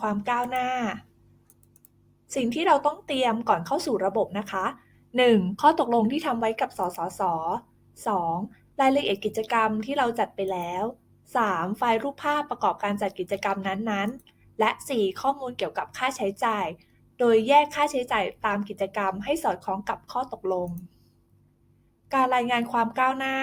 ความก้าวหน้า สิ่งที่เราต้องเตรียมก่อนเข้าสู่ระบบนะคะ 1. ข้อตกลงที่ทำไว้กับสสส 2. รายละเอียดกิจกรรมที่เราจัดไปแล้ว 3. ไฟล์รูปภาพประกอบการจัดกิจกรรมนั้นๆ และ 4. ข้อมูลเกี่ยวกับค่าใช้จ่าย โดยแยกค่าใช้จ่ายตามกิจกรรมให้สอดคล้องกับข้อตกลง การรายงานความก้าวหน้า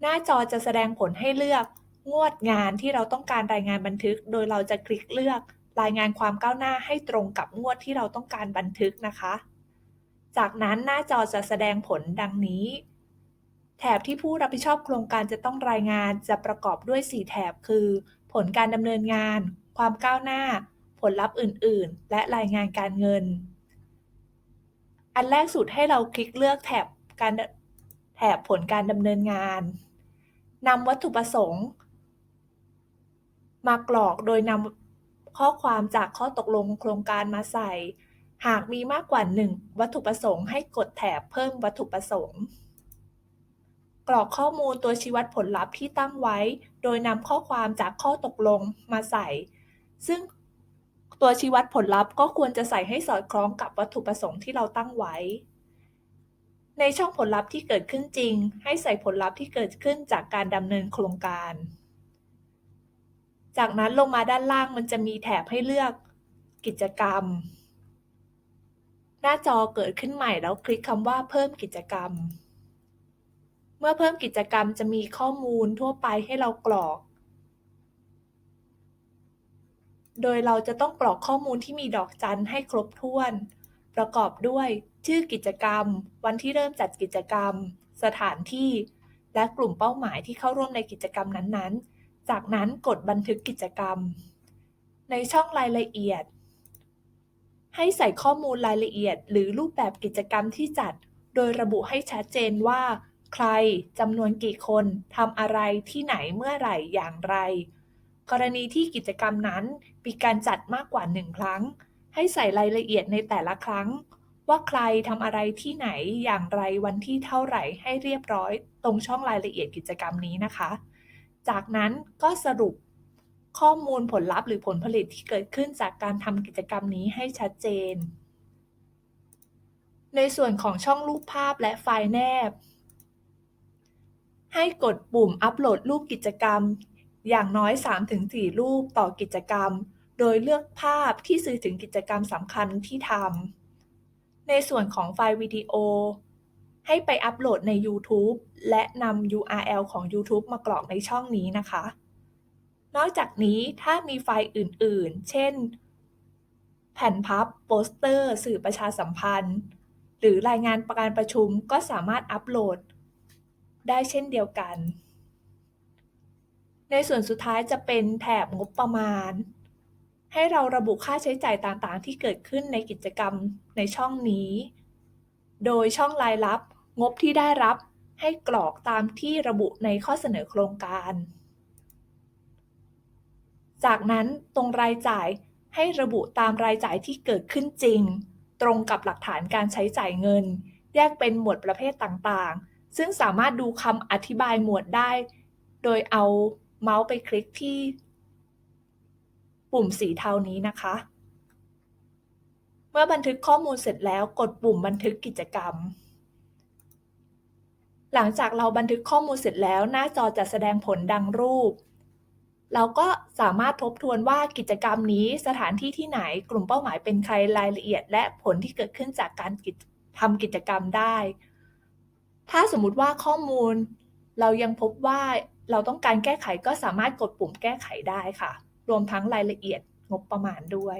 หน้าจอจะแสดงผลให้เลือก งวดงานที่เราต้องการรายงานบันทึก โดยเราจะคลิกเลือกรายงานความก้าวหน้าให้ตรงกับงวดที่เราต้องการบันทึกนะคะ จากนั้นหน้าจอจะแสดงผลดังนี้ แถบที่ผู้รับผิดชอบโครงการจะต้องรายงานจะประกอบด้วย 4 แถบคือ ผลการดำเนินงาน ความก้าวหน้า ผลลัพธ์อื่น ๆ และรายงานการเงิน อันแรกสุดให้เราคลิกเลือกแถบการแถบผลการดำเนินงานนำวัตถุประสงค์ มากรอกโดยนำข้อความจากข้อตกลงโครงการมาใส่ หากมีมากกว่า 1 วัตถุประสงค์ให้กดแถบเพิ่มวัตถุประสงค์ กรอกข้อมูลตัวชี้วัดผลลัพธ์ที่ตั้งไว้ โดยนำข้อความจากข้อตกลงมาใส่ ซึ่งตัวชี้วัดผลลัพธ์ก็ควรจะใส่ให้สอดคล้องกับวัตถุประสงค์ที่เราตั้งไว้ ในช่องผลลัพธ์ที่เกิดขึ้นจริง ให้ใส่ผลลัพธ์ที่เกิดขึ้นจากการดำเนินโครงการ จากนั้นลงมาด้านล่างมันจะมีแถบให้เลือกกิจกรรม หน้าจอเกิดขึ้นใหม่แล้วคลิกคำว่าเพิ่มกิจกรรม เมื่อเพิ่มกิจกรรมจะมีข้อมูลทั่วไปให้เรากรอก โดยเราจะต้องกรอกข้อมูลที่มีดอกจันให้ครบถ้วน ประกอบด้วยชื่อกิจกรรม วันที่เริ่มจัดกิจกรรม สถานที่ และกลุ่มเป้าหมายที่เข้าร่วมในกิจกรรมนั้นๆ จากนั้นกดบันทึกกิจกรรม ในช่องรายละเอียด ให้ใส่ข้อมูลรายละเอียด หรือรูปแบบกิจกรรมที่จัด โดยระบุให้ชัดเจนว่า ใครจำนวนกี่คนทำอะไรที่ไหนเมื่อไหร่อย่างไร กรณีที่กิจกรรมนั้นมีการจัดมากกว่าหนึ่งครั้ง ให้ใส่รายละเอียดในแต่ละครั้ง ว่าใครทำอะไรที่ไหนอย่างไรวันที่เท่าไหร่ให้เรียบร้อย ตรงช่องรายละเอียดกิจกรรมนี้นะคะ จากนั้นก็สรุปข้อมูลผลลัพธ์หรือผลผลิตที่เกิดขึ้นจากการทำกิจกรรมนี้ให้ชัดเจน ในส่วนของช่องรูปภาพและไฟล์แนบ ให้กดปุ่มอัปโหลดรูปกิจกรรม อย่างน้อย 3-4 รูปต่อกิจกรรม โดยเลือกภาพที่สื่อถึงกิจกรรมสำคัญที่ทำ ในส่วนของไฟล์วิดีโอ ให้ไปอัปโหลดใน YouTube และนำ URL ของ YouTube มากรอกในช่องนี้นะคะ นอกจากนี้ถ้ามีไฟล์อื่นๆ เช่น แผ่นพับ โปสเตอร์ สื่อประชาสัมพันธ์ หรือรายงานประการประชุมก็สามารถอัปโหลด ได้เช่นเดียวกัน ในส่วนสุดท้ายจะเป็นแถบงบประมาณ ให้เราระบุค่าใช้จ่ายต่างๆ ที่เกิดขึ้นในกิจกรรมในช่องนี้โดยช่องรายรับ งบที่ได้รับให้กรอกตามที่ระบุในข้อเสนอโครงการ จากนั้นตรงรายจ่ายให้ระบุตามรายจ่ายที่เกิดขึ้นจริง ตรงกับหลักฐานการใช้จ่ายเงิน แยกเป็นหมวดประเภทต่างๆ ซึ่งสามารถดูคำอธิบายหมวดได้ โดยเอาเมาส์ไปคลิกที่ ปุ่มสีเทานี้นะคะ เมื่อบันทึกข้อมูลเสร็จแล้วกดปุ่มบันทึกกิจกรรม หลังจากเราบันทึกข้อมูลเสร็จแล้ว หน้าจอจะแสดงผลดังรูป เราก็สามารถทบทวนว่ากิจกรรมนี้สถานที่ที่ไหนกลุ่มเป้าหมายเป็นใครรายละเอียด และผลที่เกิดขึ้นจากการทำกิจกรรมได้ ถ้าสมมุติว่าข้อมูล เรายังพบว่าเราต้องการแก้ไขก็สามารถกดปุ่มแก้ไขได้ค่ะ รวมทั้งรายละเอียดงบประมาณด้วย